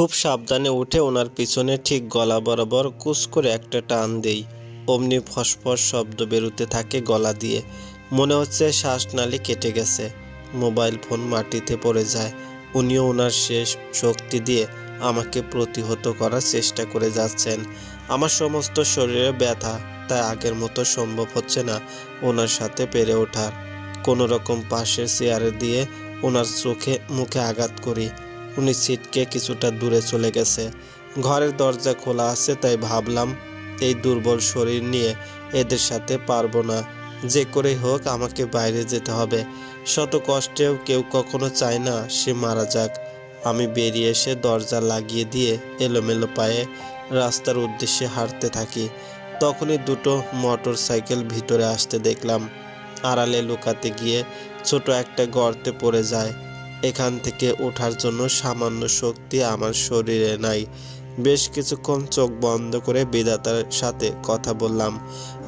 খুব সাবধানে উঠে ওনার পিছনে ঠিক গলা বরাবর কুস করে একটা টান দেই। অমনি ফসফস শব্দ বেরোতে থাকে গলা দিয়ে। মনে হচ্ছে শ্বাসনালী কেটে গেছে। মোবাইল ফোন মাটিতে পড়ে যায়। উনিও ওনার শেষ শক্তি দিয়ে আমাকে প্রতিহত করার চেষ্টা করে যাচ্ছেন। আমার সমস্ত শরীরে ব্যথা, তাই আগের মতো সম্ভব হচ্ছে না ওনার সাথে পেরে ওঠার। কোনো রকম পাশের চেয়ারে দিয়ে ওনার চোখে মুখে আঘাত করি। উনি সিটকে কিছুটা দূরে চলে গেছে। ঘরের দরজা খোলা আছে তাই ভাবলাম, এই দুর্বল শরীর নিয়ে এদের সাথে পারব না। যে করেই হোক, আমাকে বাইরে যেতে হবে। শত কষ্টেও কেউ কখনো চায় না সে মারা যাক। আমি বেরিয়ে এসে দরজা লাগিয়ে দিয়ে এলোমেলো পায়ে রাস্তার উদ্দেশ্যে হাঁটতে থাকি। তখনই দুটো মোটর সাইকেল ভিতরে আসতে দেখলাম। আড়ালে লুকাতে গিয়ে ছোট একটা গর্তে পড়ে যায়। এখান থেকে ওঠার জন্য সামান্য শক্তি আমার শরীরে নাই। বেশ কিছুক্ষণ চোখ বন্ধ করে বিধাতার সাথে কথা বললাম।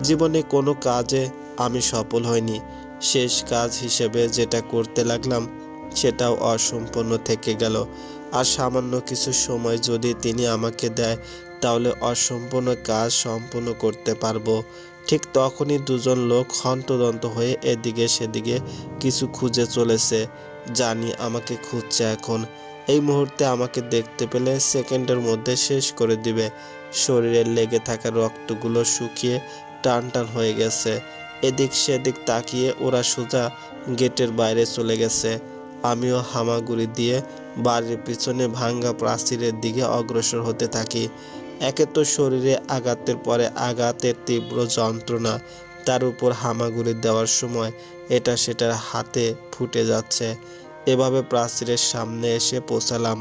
জীবনে কোনো কাজে আমি সফল হইনি। শেষ কাজ হিসেবে যেটা করতে লাগলাম, সেটাও অসম্পূর্ণ থেকে গেল। আর সামান্য কিছু সময় যদি তিনি আমাকে দেয়, তাহলে অসম্পূর্ণ কাজ সম্পূর্ণ করতে পারব। ঠিক তখনই দুজন লোক হন্তদন্ত হয়ে এদিকে সেদিকে কিছু খুঁজে চলেছে। জানি আমাকে খুঁজছে এখন। এই মুহূর্তে আমাকে দেখতে পেলে সেকেন্ডের মধ্যে শেষ করে দিবে। শরীরে লেগে থাকা রক্তগুলো শুকিয়ে টান টান হয়ে গেছে। এদিক সেদিক তাকিয়ে ওরা সোজা গেটের বাইরে চলে গেছে। আমিও হামাগুড়ি দিয়ে বাড়ির পিছনে ভাঙ্গা প্রাচীরের দিকে অগ্রসর হতে থাকি। একে তো শরীরে আঘাতের পরে আঘাতের তীব্র যন্ত্রণা, তার উপর হামাগুড়ি দেওয়ার সময় এটা সেটার হাতে ফুটে যাচ্ছে। এভাবে প্রাচীরের সামনে এসে পৌঁছালাম।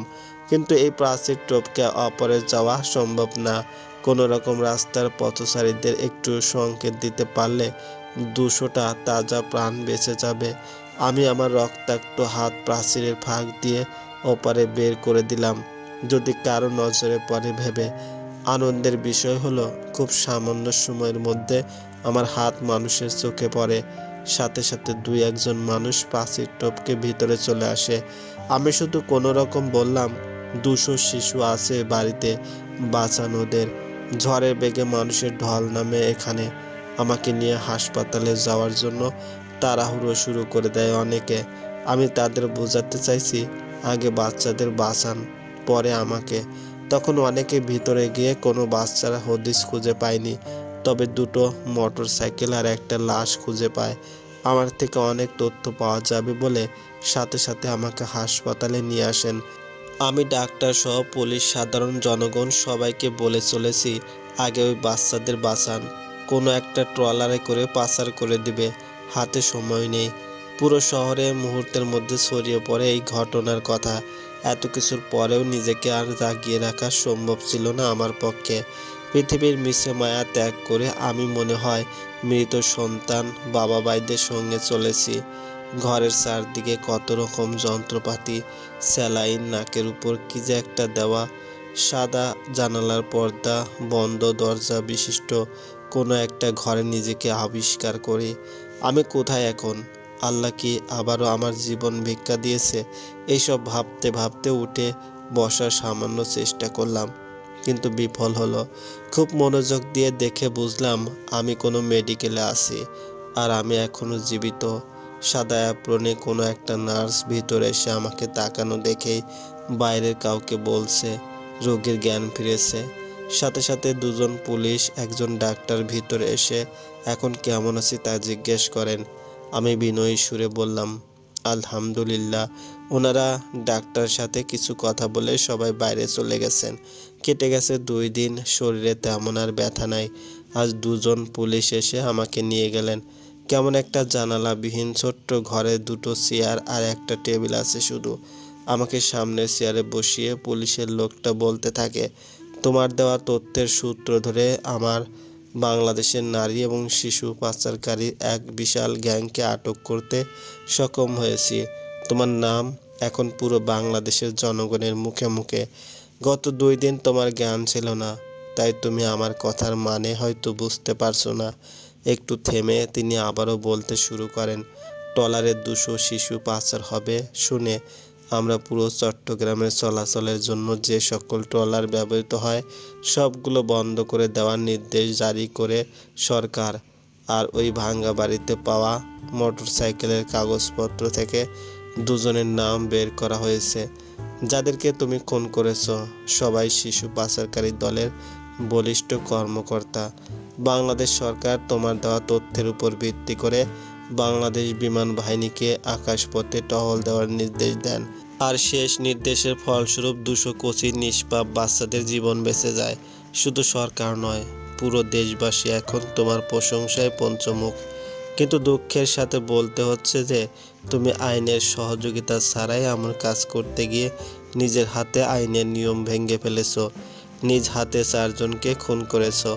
কিন্তু এই প্রাচীর টপকে অপরে যাওয়া সম্ভব না। কোনো রকম রাস্তার পথচারীদের একটু সংকেত দিতে পারলে দুশোটা তাজা প্রাণ বেঁচে যাবে। আমি আমার রক্তাক্ত হাত প্রাচীরের ফাঁক দিয়ে ওপারে বের করে দিলাম। যদি কারও নজরে পড়ে ভেবে। আনন্দের বিষয় হলো, খুব সামান্য সময়ের মধ্যে আমার হাত মানুষের চোখে পড়ে। সাথে সাথে দুই একজন মানুষ প্রাচীর টপকে ভিতরে চলে আসে। আমি শুধু কোনো রকম বললাম, দুশো শিশু আছে বাড়িতে বাঁচানোদের। ঝড়ের বেগে মানুষের ঢল নামে এখানে। আমাকে নিয়ে হাসপাতালে যাওয়ার জন্য তাড়াহুড়ো শুরু করে দেয় অনেকে। আমি তাদের বোঝাতে চাইছি, আগে বাচ্চাদের বাঁচান পরে আমাকে। তখন অনেকে ভিতরে গিয়ে কোনো বাচ্চারা হদিস খুঁজে পায়নি। তবে দুটো মোটর সাইকেল আর একটা লাশ খুঁজে পায়। আমার থেকে অনেক তথ্য পাওয়া যাবে বলে সাথে সাথে আমাকে হাসপাতালে নিয়ে আসেন। আমি ডাক্তার সহ পুলিশ, সাধারণ জনগণ সবাইকে বলে চলেছি, আগে ওই বাচ্চাদের বাঁচান। কোনো একটা ট্রলারে করে পাচার করে দিবে, হাতে সময় নেই। পুরো শহরে মুহূর্তের মধ্যে ছড়িয়ে পড়ে এই ঘটনার কথা। এত কিছুর পরেও নিজেকে আর জাগিয়ে রাখা সম্ভব ছিল না আমার পক্ষে। পৃথিবীর মিশে মায়া ত্যাগ করে আমি মনে হয় মৃত সন্তান বাবা ভাইদের সঙ্গে চলেছি। ঘরের চারদিকে কত রকম যন্ত্রপাতি, স্যালাইন, নাকের উপর কি যে একটা দেওয়া, সাদা জানালার পর্দা, বন্ধ দরজা বিশিষ্ট, কোনো একটা ঘরে নিজেকে আবিষ্কার করি। আমি কোথায় এখন? আল্লাহ কি আবারও আমার জীবন ভিক্ষা দিয়েছে? এইসব ভাবতে ভাবতে উঠে বসার সামান্য চেষ্টা করলাম। কিন্তু বিফল হলো। খুব মনোযোগ দিয়ে দেখে বুঝলাম আমি কোনো মেডিকেলে আছি আর আমি এখনও জীবিত। সাদা অ্যাপ্রনে কোনো একটা নার্স ভিতরে এসে আমাকে তাকানো দেখেই বাইরের কাউকে বলছে, রোগীর জ্ঞান ফিরেছে। সাথে সাথে দুজন পুলিশ, একজন ডাক্তার ভিতরে এসে এখন কেমন আছি তা জিজ্ঞেস করেন। আমি বিনয়ী সুরে বললাম, আলহামদুলিল্লাহ ওনারা ডাক্তার সাথে কিছু কথা বলে সবাই বাইরে চলে গেছেন। কেটে গেছে দুই দিন, শরীরে তেমন আর ব্যথা নাই। আজ দুজন পুলিশ এসে আমাকে নিয়ে গেলেন। কেমন একটা জানালাবিহীন ছোট্ট ঘরে দুটো চেয়ার আর একটা টেবিল আছে শুধু। আমাকে সামনের চেয়ারে বসিয়ে পুলিশের লোকটা বলতে থাকে, তোমার দেওয়া তথ্যের সূত্র ধরে আমার বাংলাদেশের নারী এবং শিশু পাচারকারীর এক বিশাল গ্যাংকে আটক করতে সক্ষম হয়েছি। তোমার নাম এখন পুরো বাংলাদেশের জনগণের মুখে মুখে, গত দুই দিন তোমার জ্ঞান ছিল না, তাই তুমি আমার কথার মানে হয়তো বুঝতে পারছ না। একটু থেমে তিনি আবারও বলতে শুরু করেন টলারের দুশো শিশু পাচার হবে। শুনে আমরা পুরো চট্টগ্রামের চলাচলের জন্য যে সকল ট্রলার ব্যবহৃত হয়, সবগুলো বন্ধ করে দেওয়ার নির্দেশ জারি করে সরকার। আর ওই ভাঙ্গা বাড়িতে পাওয়া মোটরসাইকেলের কাগজপত্র থেকে দুজনের নাম বের করা হয়েছে। যাদেরকে তুমি খুন করেছ, সবাই শিশু পাচারকারী দলের বলিষ্ঠ কর্মকর্তা। বাংলাদেশ সরকার তোমার দেওয়া তথ্যের উপর ভিত্তি করে বাংলাদেশ বিমান বাহিনীকে আকাশপথে টহল দেওয়ার নির্দেশ দেন। আর শেষ নির্দেশের ফলস্বরূপ দুশো কোচি নিষ্পাপ বাচ্চাদের জীবন বেঁচে যায়। শুধু সরকার নয়, পুরো দেশবাসী এখন তোমার প্রশংসায় পঞ্চমুখ। কিন্তু দুঃখের সাথে বলতে হচ্ছে যে, তুমি আইনের সহযোগিতা ছাড়াই আমার কাজ করতে গিয়ে নিজের হাতে আইনের নিয়ম ভেঙে ফেলেছো। নিজ হাতে চারজনকে খুন করেছ।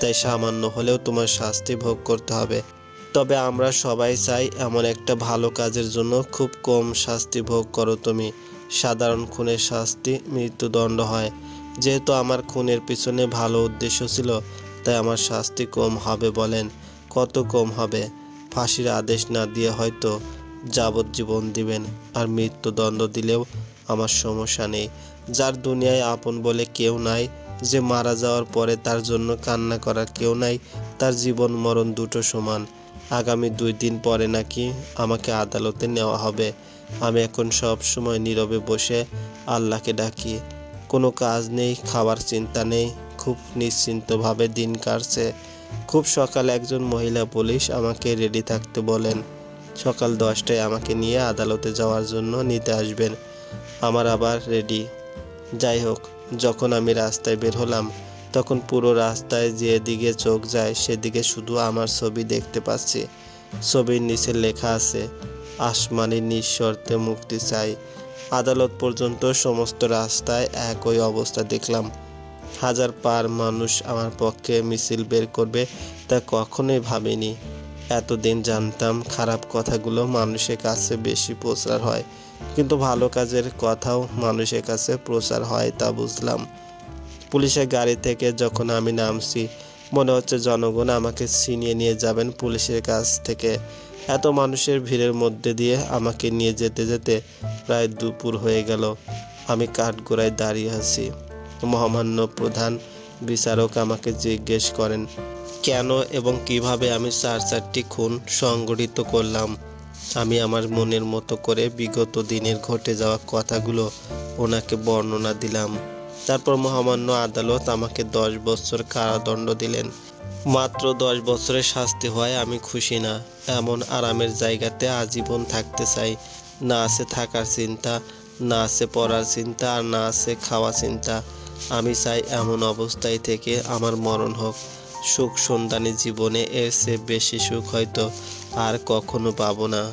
তাই সামান্য হলেও তোমার শাস্তি ভোগ করতে হবে। তবে আমরা সবাই চাই এমন একটা ভালো কাজের জন্য খুব কম শাস্তি ভোগ করো তুমি। সাধারণ খুনের শাস্তি মৃত্যুদণ্ড হয়। যেহেতু আমার খুনের পিছনে ভালো উদ্দেশ্য ছিল, তাই আমার শাস্তি কম হবে বলেন। কত কম হবে? ফাঁসির আদেশ না দিয়ে হয়তো যাবজ্জীবন দিবেন আর মৃত্যুদণ্ড দিলেও আমার সমস্যা নেই। যার দুনিয়ায় আপন বলে কেউ নাই, যে মারা যাওয়ার পরে তার জন্য কান্না করার কেউ নাই, তার জীবন মরণ দুটো সমান। আগামী দুই দিন পরে নাকি আমাকে আদালতে নেওয়া হবে। আমি এখন সব সময় নীরবে বসে আল্লাহকে ডাকি। কোনো কাজ নেই, খাবার চিন্তা নেই, খুব নিশ্চিন্তভাবে দিন কাটছে। খুব সকালে একজন মহিলা পুলিশ আমাকে রেডি থাকতে বলেন, সকাল দশটায় আমাকে নিয়ে আদালতে যাওয়ার জন্য নিতে আসবেন। আমার আবার রেডি যাই হোক, যখন আমি রাস্তায় বের হলাম, তখন পুরো রাস্তায় যেদিকে চোখ যায় সেদিকে শুধু আমার ছবি দেখতে পাচ্ছি। ছবির নিচে লেখা আছে আসমানি নিঃশর্তে মুক্তি চাই। আদালত পর্যন্ত সমস্ত রাস্তায় একই অবস্থা দেখলাম। হাজার পার মানুষ আমার পক্ষে মিছিল বের করবে তা কখনোই ভাবিনি। এতদিন জানতাম খারাপ কথাগুলো মানুষের কাছে বেশি প্রচার হয়, কিন্তু ভালো কাজের কথাও মানুষের কাছে প্রচার হয় তা বুঝলাম। পুলিশের গাড়ি থেকে যখন আমি নামছি, মনে হচ্ছে জনগণ আমাকে ছিনিয়ে নিয়ে যাবেন পুলিশের কাছ থেকে। এত মানুষের ভিড়ের মধ্যে দিয়ে আমাকে নিয়ে যেতে যেতে প্রায় দুপুর হয়ে গেল। আমি কাঠগোড়ায় দাঁড়িয়ে আছি। মহামান্য প্রধান বিচারক আমাকে জিজ্ঞেস করেন, কেন এবং কীভাবে আমি চার চারটি খুন সংগঠিত করলাম? আমি আমার মনের মতো করে বিগত দিনের ঘটে যাওয়া কথাগুলো ওনাকে বর্ণনা দিলাম। তারপর মহামান্য আদালত আমাকে দশ বছর কারাদণ্ড দিলেন। মাত্র দশ বছরের শাস্তি হয় আমি খুশি না। এমন আরামের জায়গাতে আজীবন থাকতে চাই। না আছে থাকার চিন্তা, না আছে পড়ার চিন্তা, আর না আছে খাওয়া চিন্তা। আমি চাই এমন অবস্থায় থেকে আমার মরণ হোক। সুখ সন্ধানী জীবনে এর চেয়ে বেশি সুখ হয়তো আর কখনো পাবো না।